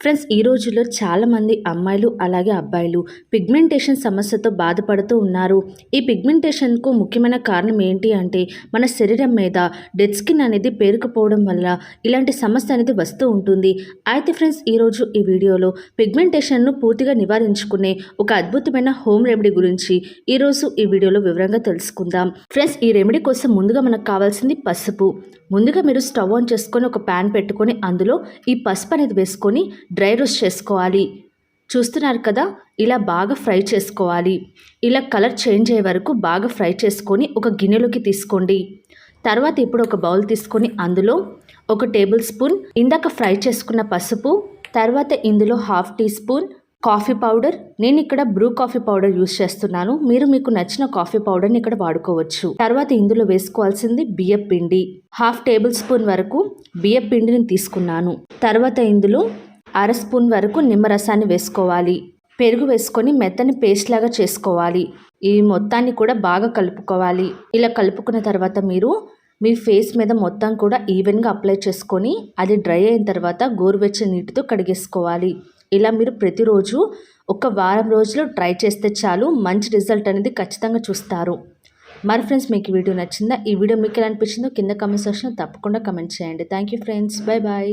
Friends ఈ రోజుల్లో చాలామంది అమ్మాయిలు అలాగే అబ్బాయిలు పిగ్మెంటేషన్ సమస్యతో బాధపడుతూ ఉన్నారు. ఈ పిగ్మెంటేషన్కు ముఖ్యమైన కారణం ఏంటి అంటే మన శరీరం మీద డెడ్ స్కిన్ అనేది పేరుకుపోవడం వల్ల ఇలాంటి సమస్య అనేది వస్తూ ఉంటుంది. అయితే ఫ్రెండ్స్ ఈరోజు ఈ వీడియోలో పిగ్మెంటేషన్ను పూర్తిగా నివారించుకునే ఒక అద్భుతమైన హోమ్ రెమెడీ గురించి ఈరోజు ఈ వీడియోలో వివరంగా తెలుసుకుందాం. ఫ్రెండ్స్ ఈ రెమెడీ కోసం ముందుగా మనకు కావాల్సింది పసుపు. ముందుగా మీరు స్టవ్ ఆన్ చేసుకొని ఒక ప్యాన్ పెట్టుకొని అందులో ఈ పసుపు అనేది వేసుకొని డ్రై రోస్ట్ చేసుకోవాలి. చూస్తున్నారు కదా ఇలా బాగా ఫ్రై చేసుకోవాలి. ఇలా కలర్ చేంజ్ అయ్యే వరకు బాగా ఫ్రై చేసుకొని ఒక గిన్నెలోకి తీసుకోండి. తర్వాత ఇప్పుడు ఒక బౌల్ తీసుకొని అందులో ఒక టేబుల్ స్పూన్ ఇందాక ఫ్రై చేసుకున్న పసుపు తర్వాత ఇందులో half tea spoon coffee powder. నేను ఇక్కడ బ్రూ కాఫీ పౌడర్ యూస్ చేస్తున్నాను. మీరు మీకు నచ్చిన కాఫీ పౌడర్ని ఇక్కడ వాడుకోవచ్చు. తర్వాత ఇందులో వేసుకోవాల్సింది బియ్యం పిండి హాఫ్ టేబుల్ స్పూన్ వరకు బియ్యం పిండిని తీసుకున్నాను. తర్వాత ఇందులో అర స్పూన్ వరకు నిమ్మరసాన్ని వేసుకోవాలి. పెరుగు వేసుకొని మెత్తని పేస్ట్ లాగా చేసుకోవాలి. ఈ మొత్తాన్ని కూడా బాగా కలుపుకోవాలి. ఇలా కలుపుకున్న తర్వాత మీరు మీ ఫేస్ మీద మొత్తం కూడా ఈవెన్గా అప్లై చేసుకొని అది డ్రై అయిన తర్వాత గోరువెచ్చని నీటితో కడిగేసుకోవాలి. ఇలా మీరు ప్రతిరోజు ఒక వారం రోజులు ట్రై చేస్తే చాలు మంచి రిజల్ట్ అనేది ఖచ్చితంగా చూస్తారు. మరి ఫ్రెండ్స్ మీకు వీడియో నచ్చిందా? ఈ వీడియో మీకు ఎలా అనిపించిందో కింద కమెంట్ సెక్షన్లో తప్పకుండా కమెంట్ చేయండి. Thank you friends. Bye bye